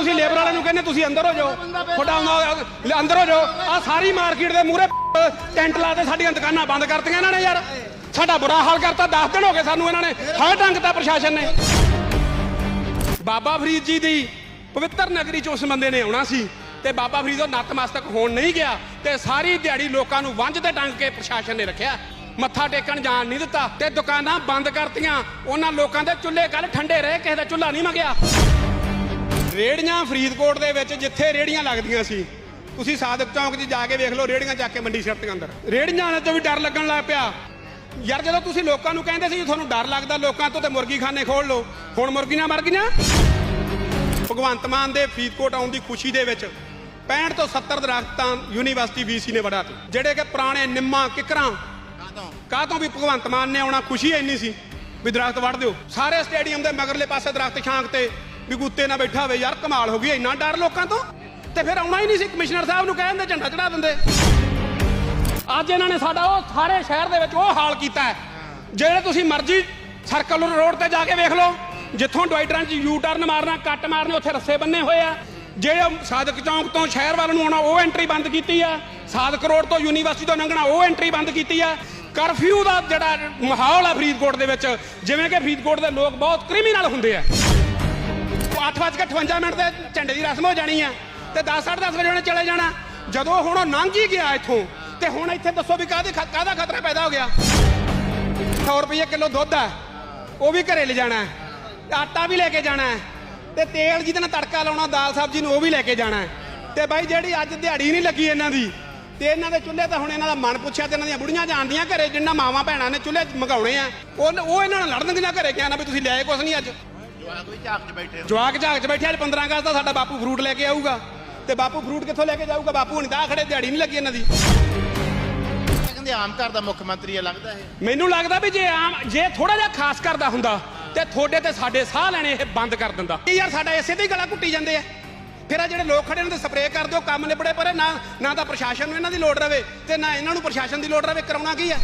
ਤੁਸੀਂ ਲੇਬਰ ਵਾਲਿਆਂ ਨੂੰ ਕਹਿੰਦੇ ਤੁਸੀਂ ਅੰਦਰ ਹੋ ਜਾਓ। ਤੁਹਾਡਾ ਆਉਂਦਾ ਅੰਦਰ ਹੋ ਜਾਓ। ਆ ਸਾਰੀ ਮਾਰਕੀਟ ਦੇ ਮੂਹਰੇ ਟੈਂਟ ਲਾ ਕੇ ਸਾਡੀਆਂ ਦੁਕਾਨਾਂ ਬੰਦ ਕਰਤੀਆਂ ਇਹਨਾਂ ਨੇ ਯਾਰ। ਸਾਡਾ ਬੁਰਾ ਹਾਲ ਕਰਤਾ 10 ਦਿਨ ਹੋ ਗਏ ਸਾਨੂੰ ਇਹਨਾਂ ਨੇ ਹਰ ਢੰਗ ਦਾ ਪ੍ਰਸ਼ਾਸਨ ਨੇ। ਬਾਬਾ ਫਰੀਦ ਜੀ ਦੀ ਪਵਿੱਤਰ ਨਗਰੀ ਚ ਉਸ ਬੰਦੇ ਨੇ ਆਉਣਾ ਸੀ ਤੇ ਬਾਬਾ ਫਰੀਦ ਉਹ ਨਤਮਸਤਕ ਹੋਣ ਨਹੀਂ ਗਿਆ ਤੇ ਸਾਰੀ ਦਿਹਾੜੀ ਲੋਕਾਂ ਨੂੰ ਵੰਝ ਤੇ ਟੰਗ ਕੇ ਪ੍ਰਸ਼ਾਸਨ ਨੇ ਰੱਖਿਆ। ਮੱਥਾ ਟੇਕਣ ਜਾਣ ਨਹੀਂ ਦਿੱਤਾ ਤੇ ਦੁਕਾਨਾਂ ਬੰਦ ਕਰਤੀਆਂ। ਉਹਨਾਂ ਲੋਕਾਂ ਦੇ ਚੁੱਲ੍ਹੇ ਕੱਲ ਠੰਡੇ ਰਹੇ, ਕਿਸੇ ਦਾ ਚੁੱਲ੍ਹਾ ਨਹੀਂ ਮੰਗਿਆ। ਰੇੜੀਆਂ ਫਰੀਦਕੋਟ ਦੇ ਵਿੱਚ ਜਿੱਥੇ ਰੇੜੀਆਂ ਲੱਗਦੀਆਂ ਸੀ, ਤੁਸੀਂ ਸਾਦਕ ਚੌਂਕ 'ਚ ਜਾ ਕੇ ਵੇਖ ਲਓ ਰੇੜੀਆਂ ਚੱਕ ਕੇ ਮੰਡੀ ਸਿੱਟਦੀਆਂ ਅੰਦਰ। ਰੇੜੀਆਂ ਤੋਂ ਵੀ ਡਰ ਲੱਗਣ ਲੱਗ ਪਿਆ। ਯਾਰ ਜਦੋਂ ਤੁਸੀਂ ਲੋਕਾਂ ਨੂੰ ਕਹਿੰਦੇ ਸੀ ਤੁਹਾਨੂੰ ਡਰ ਲੱਗਦਾ, ਲੋਕਾਂ ਤੋਂ ਤੇ ਮੁਰਗੀ ਖਾਨੇ ਖੋਲ ਲਓ, ਹੁਣ ਮੁਰਗੀਆਂ ਮਰ ਗਈਆਂ? ਭਗਵੰਤ ਮਾਨ ਦੇ ਫਰੀਦਕੋਟ ਆਉਣ ਦੀ ਖੁਸ਼ੀ ਦੇ ਵਿੱਚ 65 ਤੋਂ 70 ਦਰਖਤਾਂ ਯੂਨੀਵਰਸਿਟੀ ਵੀਸੀ ਨੇ ਵੜਾ ਤੇ ਜਿਹੜੇ ਕਿ ਪੁਰਾਣੇ ਨਿੰਮਾਂ ਕਿਕਰਾਂ। ਕਾਹ ਤੋਂ ਵੀ ਭਗਵੰਤ ਮਾਨ ਨੇ ਆਉਣਾ? ਖੁਸ਼ੀ ਇੰਨੀ ਸੀ ਵੀ ਦਰਖਤ ਵੜ ਦਿਓ। ਸਾਰੇ ਸਟੇਡੀਅਮ ਦੇ ਮਗਰਲੇ ਪਾਸੇ ਦਰਖਤ ਛਾਂਕ ਤੇ ਵੀ ਗੁੱਤੇ ਨਾ ਬੈਠਾ ਹੋਵੇ ਯਾਰ, ਕਮਾਲ ਹੋ ਗਈ ਇੰਨਾ ਡਰ ਲੋਕਾਂ ਤੋਂ? ਤੇ ਫਿਰ ਆਉਣਾ ਹੀ ਨਹੀਂ ਸੀ, ਕਮਿਸ਼ਨਰ ਸਾਹਿਬ ਨੂੰ ਕਹਿੰਦੇ ਝੰਡਾ ਚੜਾ ਦਿੰਦੇ। ਅੱਜ ਇਹਨਾਂ ਨੇ ਸਾਡਾ ਉਹ ਸਾਰੇ ਸ਼ਹਿਰ ਦੇ ਵਿੱਚ ਉਹ ਹਾਲ ਕੀਤਾ ਹੈ ਜਿਹੜੇ ਤੁਸੀਂ ਮਰਜ਼ੀ ਸਰਕਲ ਰੋਡ ਤੇ ਜਾ ਕੇ ਵੇਖ ਲਓ, ਜਿੱਥੋਂ ਡਵਾਈਡਰਾਂ 'ਚ ਯੂ ਟਰਨ ਮਾਰਨਾ, ਕੱਟ ਮਾਰਨੇ, ਉੱਥੇ ਰੱਸੇ ਬੰਨੇ ਹੋਏ ਆ। ਜਿਹੜੇ ਸਾਦਕ ਚੌਂਕ ਤੋਂ ਸ਼ਹਿਰ ਵੱਲ ਨੂੰ ਆਉਣਾ, ਉਹ ਐਂਟਰੀ ਬੰਦ ਕੀਤੀ ਆ। ਸਾਦਕ ਰੋਡ ਤੋਂ ਯੂਨੀਵਰਸਿਟੀ ਤੋਂ ਲੰਘਣਾ, ਉਹ ਐਂਟਰੀ ਬੰਦ ਕੀਤੀ ਆ। ਕਰਫਿਊ ਦਾ ਜਿਹੜਾ ਮਾਹੌਲ ਆ ਫਰੀਦਕੋਟ ਦੇ ਵਿੱਚ, ਜਿਵੇਂ ਕਿ ਫਰੀਦਕੋਟ ਦੇ ਲੋਕ ਬਹੁਤ ਕ੍ਰਿਮੀਨਲ ਹੁੰਦੇ ਆ। 8:58 ਮਿੰਟ ਤੇ ਝੰਡੇ ਦੀ ਰਸਮ ਹੋ ਜਾਣੀ ਆ ਤੇ 10:30 ਵਜੇ ਉਹਨੇ ਚਲੇ ਜਾਣਾ ਜਦੋਂ ਹੁਣ ਉਹ ਲੰਘ ਹੀ ਗਿਆ ਇੱਥੋਂ, ਤੇ ਹੁਣ ਇੱਥੇ ਦੱਸੋ ਵੀ ਕਾਹਦੇ ਖ- ਕਾਹਦਾ ਖਤਰਾ ਪੈਦਾ ਹੋ ਗਿਆ 100 ਰੁਪਏ ਕਿਲੋ ਦੁੱਧ ਆ, ਉਹ ਵੀ ਘਰੇ ਲੈ ਜਾਣਾ ਆਟਾ ਵੀ ਲੈ ਕੇ ਜਾਣਾ ਹੈ। ਤੇ ਤੇਲ ਜਿਹਦੇ ਨਾਲ ਤੜਕਾ ਲਾਉਣਾ, ਦਾਲ ਸਬਜ਼ੀ ਨੂੰ ਉਹ ਵੀ ਲੈ ਕੇ ਜਾਣਾ ਹੈ। ਤੇ ਬਾਈ ਜਿਹੜੀ ਅੱਜ ਦਿਹਾੜੀ ਨਹੀਂ ਲੱਗੀ ਇਹਨਾਂ ਦੀ, ਤੇ ਇਹਨਾਂ ਦੇ ਚੁੱਲ੍ਹੇ ਤਾਂ ਹੁਣ ਇਹਨਾਂ ਦਾ ਮਨ ਪੁੱਛਿਆ ਤੇ ਇਹਨਾਂ ਦੀਆਂ ਬੁੜੀਆਂ ਜਾਣਦੀਆਂ ਘਰੇ, ਜਿੰਨਾ ਮਾਵਾਂ ਭੈਣਾਂ ਨੇ ਚੁੱਲ੍ਹੇ ਮੰਗਾਉਣੇ ਆ, ਉਹ ਉਹ ਇਹਨਾਂ ਨਾਲ ਲੜਨਗੀਆਂ ਘਰੇ, ਕਿਹਾ ਨਾ ਵੀ ਤੁਸੀਂ ਲਿਆਏ ਕੁਛ ਨਹੀਂ ਅੱਜ ਕੋਈ ਝਾਕ 'ਚ ਬੈਠੇ ਜਵਾਕ ਝਾਕ 'ਚ ਬੈਠੇ ਅੱਜ 15 ਅਗਸਤ ਦਾ ਸਾਡਾ ਬਾਪੂ ਫਰੂਟ ਲੈ ਕੇ ਆਊਗਾ। ਤੇ ਬਾਪੂ ਫਰੂਟ ਕਿੱਥੋਂ ਲੈ ਕੇ ਜਾਊਗਾ? ਬਾਪੂ ਹੁਣ ਤਾਂ ਖੜੇ ਦਿਹਾੜੀ ਨਹੀਂ ਲੱਗੀ ਇਹਨਾਂ ਦੀ। ਕਹਿੰਦੇ ਆਮ ਘਰ ਦਾ ਮੁੱਖ ਮੰਤਰੀ ਆ ਲੱਗਦਾ ਇਹ? ਮੈਨੂੰ ਲੱਗਦਾ ਵੀ ਜੇ ਆਮ ਜੇ ਥੋੜਾ ਜਿਹਾ ਖਾਸ ਕਰਦਾ ਹੁੰਦਾ ਤੇ ਤੁਹਾਡੇ ਤੇ ਸਾਡੇ ਸਾਹ ਲੈਣੇ ਇਹ ਬੰਦ ਕਰ ਦਿੰਦਾ। ਇਹ ਯਾਰ ਸਾਡਾ ਇਸੇ ਤੇ ਹੀ ਗਲਾ ਘੁੱਟੀ ਜਾਂਦੇ ਆ? ਫਿਰ ਆ ਜਿਹੜੇ ਲੋਕ ਖੜੇ ਨੇ ਤੇ ਸਪਰੇਅ ਕਰ ਦਿਓ ਕੰਮ ਨਿਬੜੇ ਪਰੇ ਨਾ ਨਾ ਤਾਂ ਪ੍ਰਸ਼ਾਸਨ ਨੂੰ ਇਹਨਾਂ ਦੀ ਲੋੜ ਰਵੇ ਤੇ ਨਾ ਇਹਨਾਂ ਨੂੰ ਪ੍ਰਸ਼ਾਸਨ ਦੀ ਲੋੜ ਰਵੇ ਕਰਾਉਣਾ ਕੀ ਆ?